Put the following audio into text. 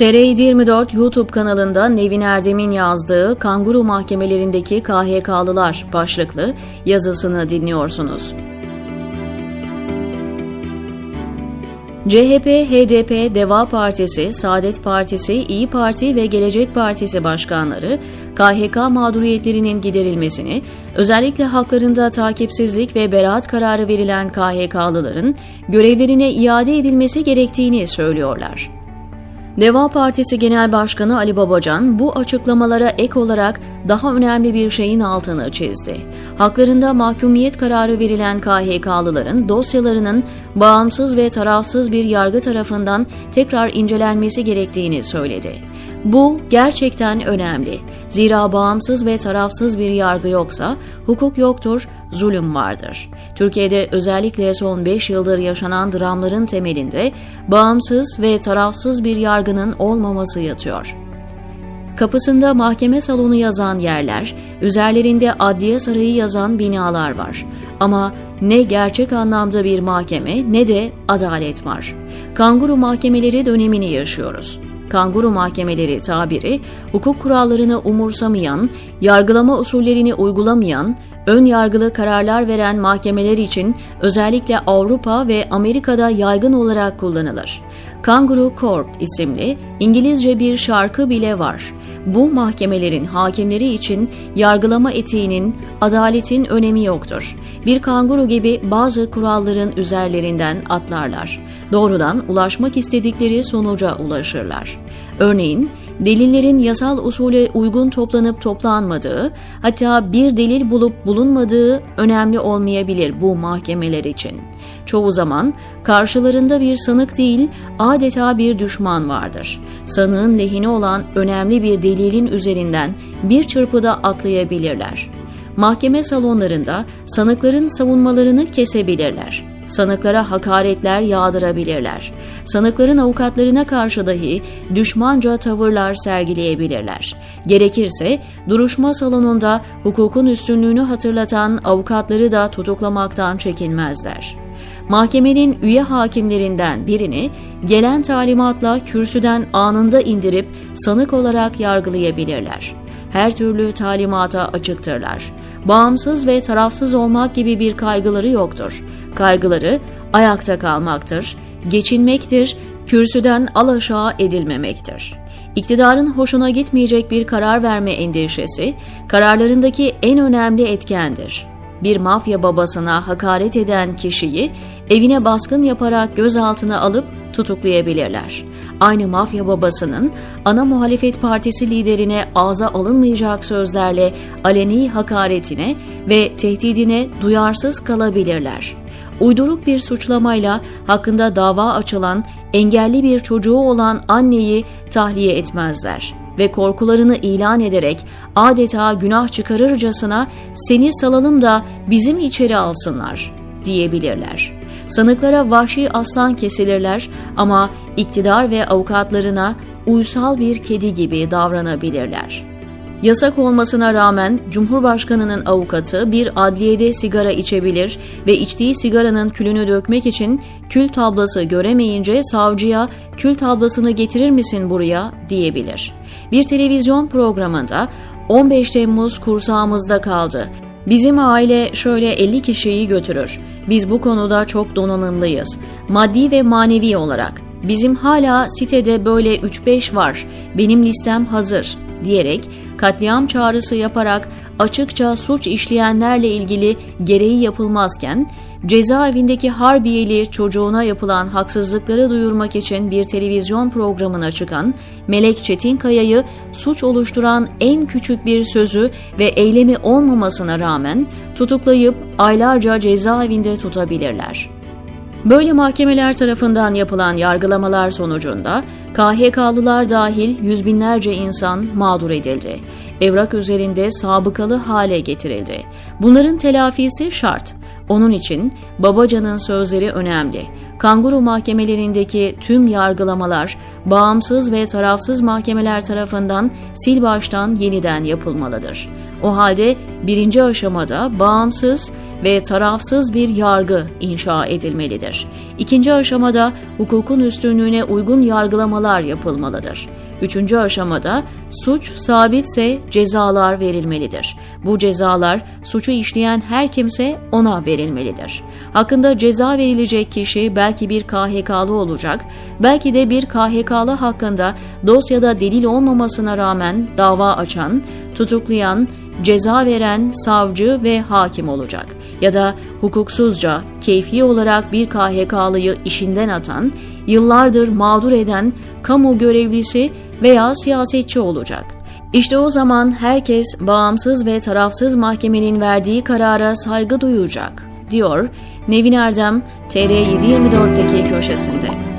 TR24 YouTube kanalında Nevin Erdem'in yazdığı Kanguru mahkemelerindeki KHK'lılar başlıklı yazısını dinliyorsunuz. CHP, HDP, Deva Partisi, Saadet Partisi, İyi Parti ve Gelecek Partisi başkanları KHK mağduriyetlerinin giderilmesini, özellikle haklarında takipsizlik ve beraat kararı verilen KHK'lıların görevlerine iade edilmesi gerektiğini söylüyorlar. Deva Partisi Genel Başkanı Ali Babacan bu açıklamalara ek olarak daha önemli bir şeyin altını çizdi. Haklarında mahkumiyet kararı verilen KHK'lıların dosyalarının bağımsız ve tarafsız bir yargı tarafından tekrar incelenmesi gerektiğini söyledi. Bu gerçekten önemli. Zira bağımsız ve tarafsız bir yargı yoksa hukuk yoktur, zulüm vardır. Türkiye'de özellikle son 5 yıldır yaşanan dramların temelinde bağımsız ve tarafsız bir yargının olmaması yatıyor. Kapısında mahkeme salonu yazan yerler, üzerlerinde adliye sarayı yazan binalar var. Ama ne gerçek anlamda bir mahkeme ne de adalet var. Kanguru mahkemeleri dönemini yaşıyoruz kanguru mahkemeleri tabiri, hukuk kurallarını umursamayan, yargılama usullerini uygulamayan, ön yargılı kararlar veren mahkemeler için özellikle Avrupa ve Amerika'da yaygın olarak kullanılır. Kangaroo Court isimli İngilizce bir şarkı bile var. Bu mahkemelerin hakimleri için yargılama etiğinin, adaletin önemi yoktur. Bir kanguru gibi bazı kuralların üzerlerinden atlarlar. Doğrudan ulaşmak istedikleri sonuca ulaşırlar. Örneğin delillerin yasal usule uygun toplanıp toplanmadığı, hatta bir delil bulup bulunmadığı önemli olmayabilir bu mahkemeler için. Çoğu zaman karşılarında bir sanık değil, adeta bir düşman vardır. Sanığın lehine olan önemli bir delilin üzerinden bir çırpıda atlayabilirler. Mahkeme salonlarında sanıkların savunmalarını kesebilirler sanıklara hakaretler yağdırabilirler. Sanıkların avukatlarına karşı dahi düşmanca tavırlar sergileyebilirler. Gerekirse duruşma salonunda hukukun üstünlüğünü hatırlatan avukatları da tutuklamaktan çekinmezler. Mahkemenin üye hakimlerinden birini gelen talimatla kürsüden anında indirip sanık olarak yargılayabilirler her türlü talimata açıktırlar. Bağımsız ve tarafsız olmak gibi bir kaygıları yoktur. Kaygıları ayakta kalmaktır, geçinmektir, kürsüden alaşağı edilmemektir. İktidarın hoşuna gitmeyecek bir karar verme endişesi, kararlarındaki en önemli etkendir. Bir mafya babasına hakaret eden kişiyi evine baskın yaparak gözaltına alıp tutuklayabilirler. Aynı mafya babasının ana muhalefet partisi liderine ağza alınmayacak sözlerle aleni hakaretine ve tehdidine duyarsız kalabilirler. Uyduruk bir suçlamayla hakkında dava açılan engelli bir çocuğu olan anneyi tahliye etmezler ve korkularını ilan ederek adeta günah çıkarırcasına seni salalım da bizim içeri alsınlar diyebilirler.'' Sanıklara vahşi aslan kesilirler ama iktidar ve avukatlarına uysal bir kedi gibi davranabilirler. Yasak olmasına rağmen Cumhurbaşkanının avukatı bir adliyede sigara içebilir ve içtiği sigaranın külünü dökmek için kül tablası göremeyince savcıya kül tablasını getirir misin buraya diyebilir. Bir televizyon programında 15 Temmuz kursağımızda kaldı. Bizim aile şöyle 50 kişiyi götürür. Biz bu konuda çok donanımlıyız. Maddi ve manevi olarak. Bizim hala sitede böyle 3-5 var. Benim listem hazır diyerek katliam çağrısı yaparak açıkça suç işleyenlerle ilgili gereği yapılmazken cezaevindeki Harbiyeli çocuğuna yapılan haksızlıkları duyurmak için bir televizyon programına çıkan Melek Çetinkaya'yı suç oluşturan en küçük bir sözü ve eylemi olmamasına rağmen tutuklayıp aylarca cezaevinde tutabilirler. Böyle mahkemeler tarafından yapılan yargılamalar sonucunda KHK'lılar dahil yüz binlerce insan mağdur edildi. Evrak üzerinde sabıkalı hale getirildi. Bunların telafisi şart. Onun için Babacan'ın sözleri önemli. Kanguru mahkemelerindeki tüm yargılamalar bağımsız ve tarafsız mahkemeler tarafından sil baştan yeniden yapılmalıdır. O halde birinci aşamada bağımsız ve tarafsız bir yargı inşa edilmelidir. İkinci aşamada hukukun üstünlüğüne uygun yargılamalar yapılmalıdır. Üçüncü aşamada suç sabitse cezalar verilmelidir. Bu cezalar suçu işleyen her kimse ona verilmelidir. Hakkında ceza verilecek kişi belki bir KHK'lı olacak, belki de bir KHK'lı hakkında dosyada delil olmamasına rağmen dava açan, tutuklayan, ceza veren savcı ve hakim olacak. Ya da hukuksuzca, keyfi olarak bir KHK'lıyı işinden atan, yıllardır mağdur eden kamu görevlisi veya siyasetçi olacak. İşte o zaman herkes bağımsız ve tarafsız mahkemenin verdiği karara saygı duyacak, diyor Nevin Erdem TR724'deki köşesinde.